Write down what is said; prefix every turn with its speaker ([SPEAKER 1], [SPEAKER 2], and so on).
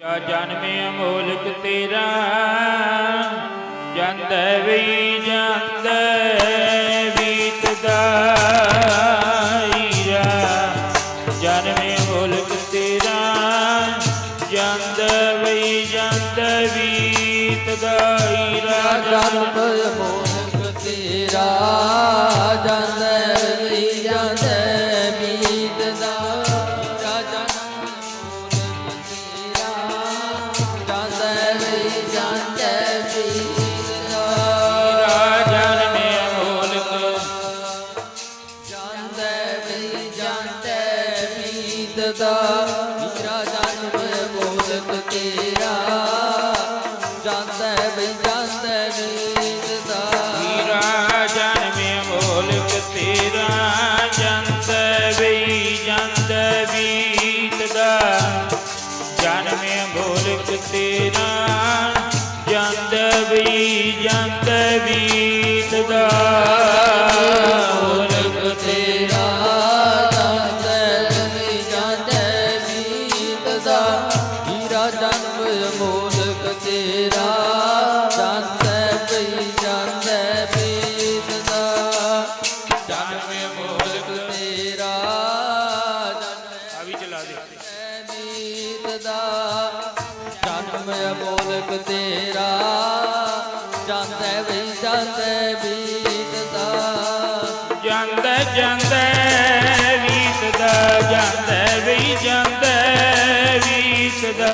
[SPEAKER 1] ਜਾ ਜਨਮੇ ਅਮੋਲਕ ਤੇਰਾ ਜੰਦ ਵੀ ਜੰਦ ਬੀਤਦਾ ਹੀਰਾ ਜਨਮੇ ਅਮੋਲਕ ਤੇਰਾ ਜੰਦ ਵੀ ਜੰਦ ਬੀਤਦਾ ਹੀਰਾ
[SPEAKER 2] ਜਨਮ ਵੀ ਜਾਂਦਾ ਬੀਤਦਾ ਤੇਰਾ ਜਨਮ ਮੋਨਕ ਤੇਰਾ। ਜਾਂਦਾ ਵੀ ਜਾਂਦਾ ਬੀਤਦਾ
[SPEAKER 1] ਹੀਰਾ ਜਨਮੇ ਮੋਲਕ ਤੇਰਾ। ਜੰਤ ਵੀ ਜੰਤ ਬੀਤਦਾ ਜਨਮੇ ਮੋਲਕ ਤੇਰਾ। ਜੰਤ ਵੀ ਜੰਤ ਬੀਤਦਾ
[SPEAKER 2] ਮੋਲਕ ਬੀਤਦਾ ਹੀਰਾ ਜਨਮ ਮੋਲਕ ਤੇਰਾ। ਜਾਂਦਾ ਵੀ ਜਾਂਦਾ ਬੀਤਦਾ ਜਨਮ ਮੋਲਕ ਤੇਰਾ।
[SPEAKER 1] ਆ ਵੀ ਚਲਾ ਦੇ।
[SPEAKER 2] ਬੀਤਦਾ ਜਨਮ ਮੋਲਕ ਤੇਰਾ। ਜਾਂਦਾ ਵੀ ਜਾਂਦਾ ਬੀਤਦਾ
[SPEAKER 1] ਜੰਦ ਜੰਦ ਜੰਦ ਵੀ ਜੰਦ